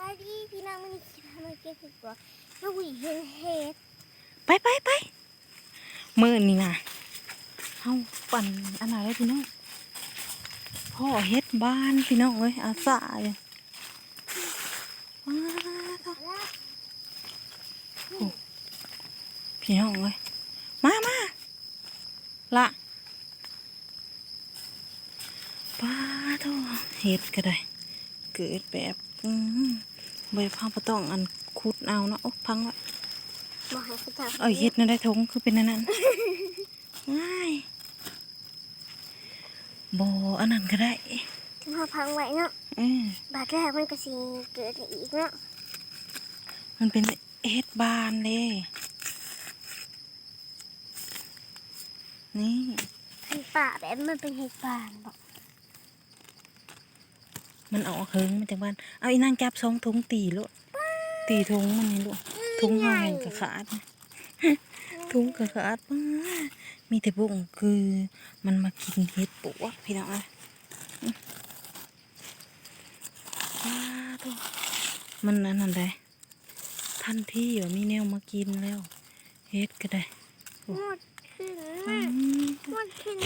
บายดีพี่น้องมันคิดทำไมเก็บผิดบ่น้องหวีเห็นเห็ดไปไปไปมือนี่นะเฮาปั่นอันไหนเลยพี่น้องพ่อเฮ็ดบ้านพี่น้องเอ้ยอาสาเลยว้าวเถอะแล้วพี่น้องเอ้ยมามาละป้าเถอเฮ็ดก็ได้เกิดแบบอืม ใบพังบ่ต้องอันขุดเอาเนาะโอ๊ะพังละบอกให้เขาจับเอ้ยเฮ็ดนั่นได้ทงคือเป็นอันนั้นง่ายบอันนั้นก็ได้พอพังไว้เนาะเออบาดแรกมันก็สิเกิดอีกเนาะมันเป็นเฮ็ดบานเลยนี่เห็ดป่าแบบมันเป็นเห็ดป่านบอก มันออกเฮิงมาจากบ้าน เอาอีนางจับสองถุงตีลูกตีถุงมันนี่ลูกถุงห่อแห่งกระขาดนะถุงกระขาดมามีแต่บุ้งคือมันมากินเฮ็ดปวกพี่น้องอะอื้อว้าตัวมันอันนั้นได้ทันที่ว่ามีแนวมากินแล้วเฮ็ดก็ได้หมดขึ้นอืนะมหมดขึ้น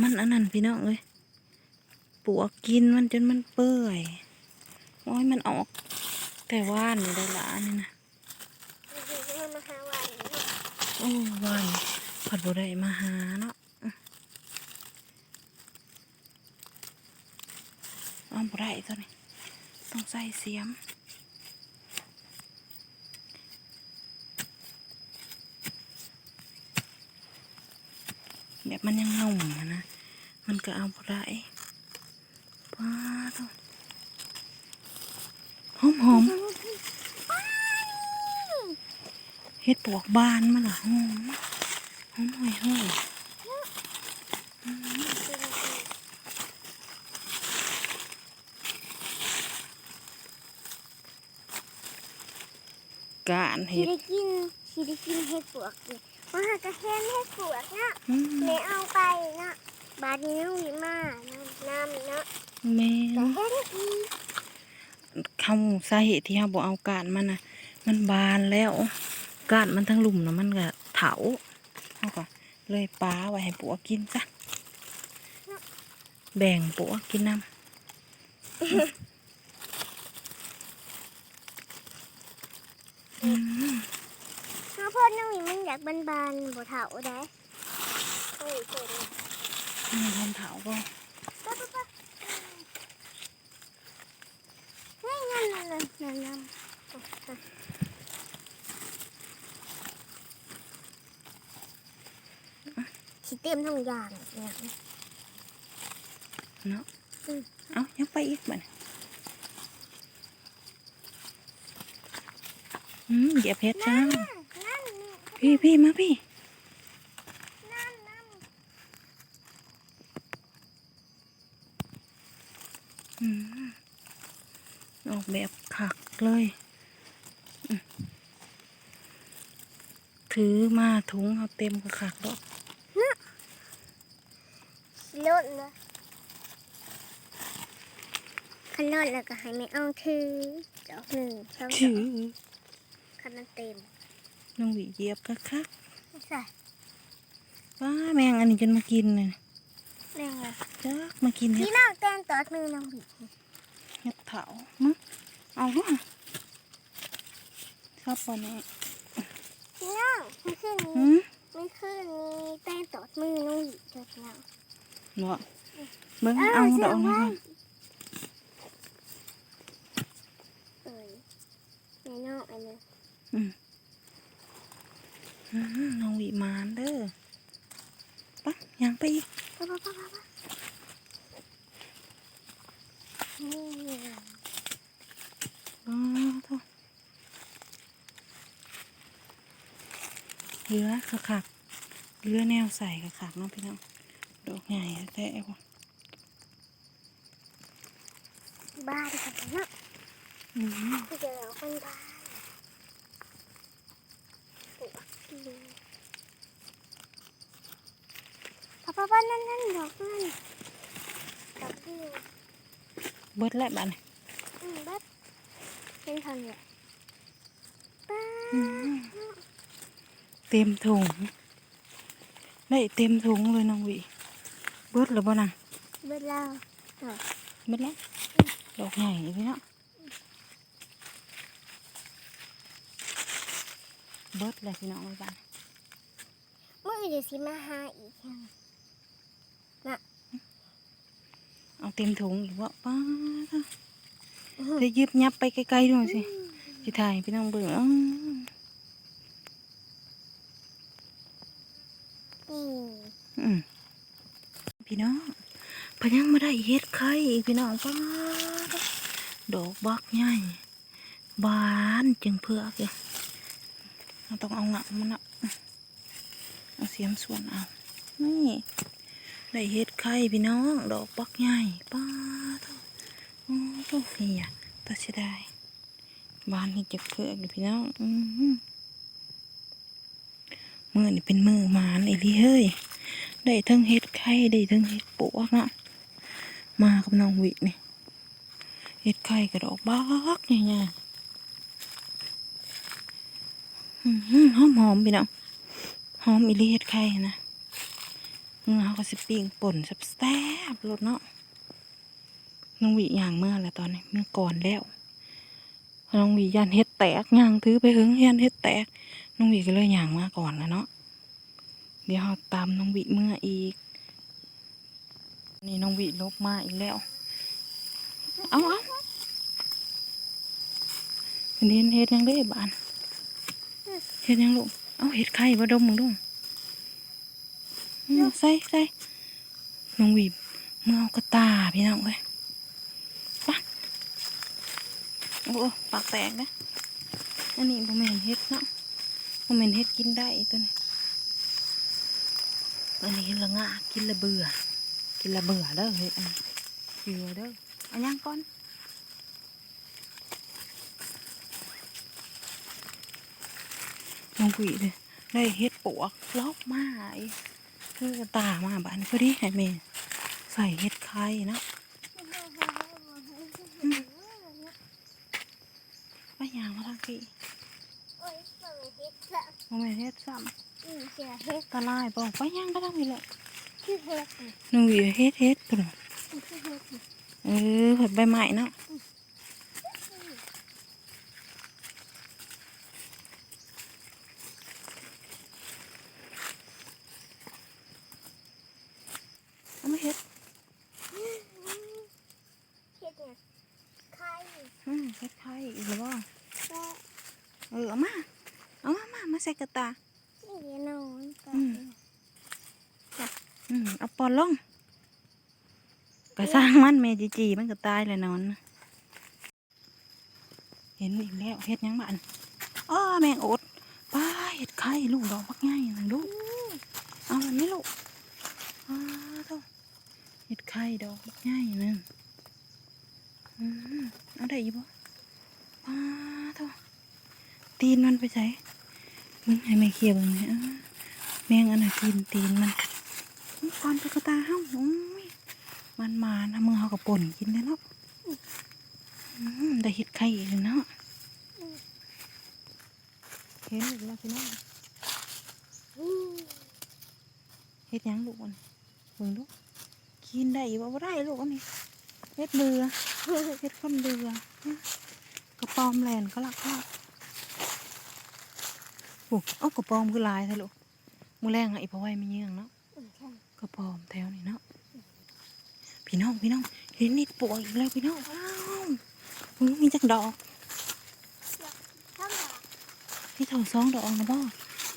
มันอันนั้นพี่น้องเอ้ย ปวกกินมันจนมันเปื่อยโอ้ยมันออก แต่ว่านได้ละนี่นะโอ้ว่านผัดบัได้มาหาเนาะอ้อเอ้อมบัได้ตัวนี้ต้องใส่เสียมแบบมันยังหนุ่มนะ มันก็เอาบ่ได้ ป้าต้องหอมหอมๆเฮ็ดปวกบานมาละหอมหอมห่อยห่อยการสิเฮ็ดได้กินสิได้กินเห็ดปวกเลยมาหากระเห็นเห็ดปวกเนาะอืมแม่เอาไปเนาะบาดนี้น้องหวีมาน้ำน้ำเนาะ แม่แต่นเห็ดอีกคำสาเหตุที่เราบอกเอาการมันนะมันบานแล้วการมันทั้งหลุมนะมันก็เถาเอาก็เลยป้าไว้ให้ปัวกินซะแบ่งปัวกินน้ำอืมข้าวโพดน้องหวีมันอยากบานๆบ่เถาได้โอ้ยเจ๋งมีคนเถาก็ ป๊ะป๊ะป๊ะ นี่นั่นนั่นนั่นนั่นนั่นสิเต็มทุกอย่างเนี่ยเนาะอืมเอายังไปอีกมันอืมเหยียบเพชรจ้านั่นนั่นนี่พี่พี่มาพี่ นั่นนั่น อืมออกแบบขัก เลยอืมถือมาถุงเอาเต็มกระขักแล้วลดเลยคันลดแล้วก็ให้ไม่เอาถือดอกหนึ่งสองดถือกอคันมันเต็มน้องหวีเหยียบกระคักใส่ว้าแมงอันนี้จนมากินเลยเรื่องอะไรจักมากินเห็พี่ดน้องเต้นตอดมือน้องบีเห็ดเถามั้งเอาลูก ชอบปะเนี่ยพี่น้องไม่ขึ้นหืนี้มไม่ขึ้นนี้เต้นตอดมือน้องบีเจอพี่น้องเนาะเบิ้งเอาดอกนี้ก่อนเอ้ยในนอกอันนี้อืมอืมน้องหวีมานเด้อปะยังไปอีกป๊าป๊าป๊าป๊าป๊านี่ อ๋อโถ่ เรือกระขักเรือแนวใส่กระขักเนาะพี่น้องดอกใหญ่แต่ว่าบ้านกันเนาะอืมที่เจอเราคนบ้านปวดกินป๊าป๊าป๊านั่นนั่นดอกนั่นดอกเดียวเบิดแล้วบ้านอืมเบัดเท่านี้แหละป้าอืม เต็มถุงได้เต็มถุงเลยน้องหวิเบิดแล้วบ่น่ะเบิดแล้วเออเบิดแล้วดอกใหญ่พี่เนาะเบิดเลยพี่น้องเลยบ้านเมื่อเดี๋ยวสิมาหาอีกยังเอาเต็มถุงอีกว่าป้าดจะยิบยับไปไกลๆด้วยสิจะถ่ายพี่น้องเบิ่งอ้าว นี่ อืม พี่น้องพยังมาได้เฮ็ดไข่พี่น้องป้าดอกบักใหญ่บานจึงเพื่อกเลยเราต้องเอาหงักมันอะเอาเสียมส่วนเอา นี่ ได้เฮ็ดไข่พี่น้อง ดอกบักใหญ่ป้าดโอ้โหนี่อะตัดเสียดายบานนี่จะเพื่อกเลยพี่น้องอืมือนี่เป็นมือหมานอีหลีเฮ้ย ได้ทั้งเฮ็ดไข่ได้ทั้งเฮ็ดปวกเนาะมากับน้องวินี่เฮ็ดไข่กระดอกบักเนี่ยเนี่ยหอมหอมๆพี่น้องหอมอีลีเฮ็ดไข่นะเมื่อเขาก็สิปิ้งป่นแซ่บๆรสเนาะน้องวิย่างเมื่อแล้วตอนนี้เมื่อก่อนแล้วน้องวิยันเฮ็ดแตกย่างถือไปหึงยันเฮ็ดแตกน้องวิก็เลยย่างมาก่อนแล้วเนาะ เดี๋ยวเราตามน้องวิเมื่ออีก นี่น้องวิลบมาอีกแล้ว เอาเอาเป็นเห็นเห็ดยังได้บานเห็ดยังลูกเอาเห็ดไข่มาดมมึงดูอืมใส่ใส่น้องวิเมื่อเอากระตาพี่น้องเลยไปโอ้ปากแตกนะอันนี้ผมเห็นเห็ดเนาะผมเห็นเห็ดกินได้ตัวนี้ อันนี้ละงะกินละเบื่อ กินละเบื่อเด้อเฮ้ยอันนี้เบื่อเด้อเอายังก่อนน้องกุยเลยได้เฮ็ดปวกลอกมาอีกคือกระตามาบ้านพอดีให้แม่ใส่เฮ็ดไข่เนาะไปยางมาทางพี่โอ้ยเปิดเฮ็ดละโมแม่นเฮ็ดซ้อืมเสียเฮ็ดำ ตะลายบอกไปยางก็ทางนี้แหละคือเฮ็ดนี่น้องกุยเฮ็ดเฮ็ดปุ่นคือเฮ็ดนี่เออเผ็ดใบไม้เนาะเอามาเฮ็ดเฮ็ดเนี่ยไข่อืมเฮ็ดไข่อีกแล้วบ่แซ่เออเอามา เอามามามาใส่กระตา นี่เดี๋ยวนอนก่อน อืม อืม เอาปอนลงกระสร้างมันแม่จีจีมันก็ตายเลยนอน เห็นอีกแล้วเฮ็ดยังบ้านอ้อแมงอดป้าเฮ็ดไข่ลูกดอกบักง่ายนะลูกเอามันไม่ลูกอ้าโธ่เฮ็ดไข่ดอกบักง่ายนึงอืมเอาได้อีกบ่อ้าโธ่ตีนมันไปใส่มึงให้แม่เคียร์เบึงเนี่ยแมงอันน่ะกินตีนมัน ก่อนไปกระตาเฮ้ามันมานะมือเขากับป่นกินได้เนาะได้เฮ็ดไข่อีกแล้วเนาะเห็นอีกแล้วพี่น้องเฮ็ดยังลูกอันเบิ่งลูกกินได้บ่บ่ได้ลูกอันนี้เฮ็ดเบือเฮ็ดคนเบือกระปอมแลนก็ลักก็ลักโอ้เอากระปอมคือลายแท้ลูกมื้อแรงอะอีพ่อไว้ไม่เยื่องเนาะ กระปอมแถวนี้เนาะพี่น้องพี่น้องเห็นนิดปวกอีกแล้วพี่น้องว้าวมึงมีจักดอกพี่เท่าสองดอกนะบ่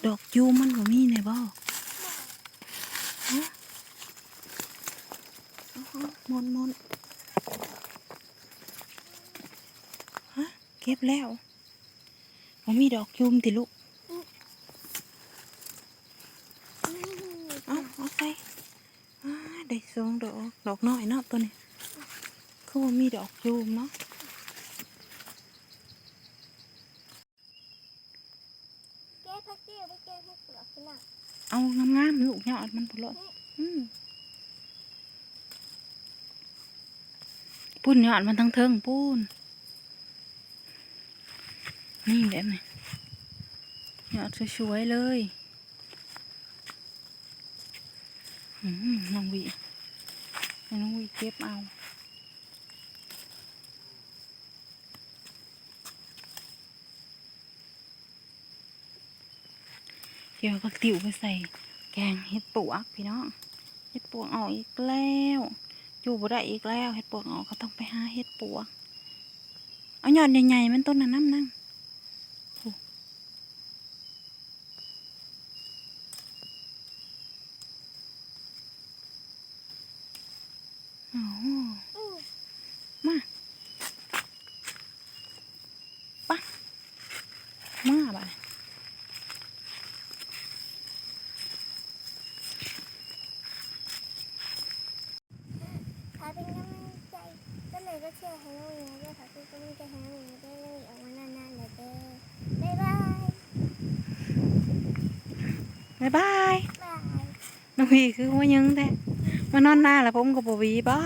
ดอกยูมันบ่มีแน่บ่ฮะเอาๆมนมนฮะเก็บแล้วบ่มีดอกยูมติลูก อืม เอาเอาไปอ่า ได้สองดอกดอกน้อยเนาะตัวนี้คือว่ามีดอกยูมเนาะแก้พักเดียวไปแก้ให้เปลือกข้างหลังเอางามๆลูกยอดมันพลดอืมปุ้นยอดมันทั้งเทิงปุ้นนี่แหละนี่ยอดสวยๆเลยอืม น้องวิให้น้องวิเก็บเอาเดี๋ยวก็ติ๋วไปใส่แกงเห็ดปวกพี่น้องเห็ดปวกออกอีกแล้วอยู่บ่ได้อีกแล้วเห็ดปวกออกก็ต้องไปหาเห็ดปวกเอาหยอดใหญ่ๆมันต้นนั้นน้ำนั่งโอ้โอ้โห อือ มาปะมาบ่ะขอเป็นกำลังใจก็เลยก็เชื่อให้น้องหมีด้วยค่ะเป็นกำลังใจให้น้องหมีด้วยน้องหมีออกมานานๆเลยเด้อบ๊ายบายบ๊ายบายบายน้องพีคือว่ายังแต่ มานอนหน้าแล้วผมก็บวีบ้า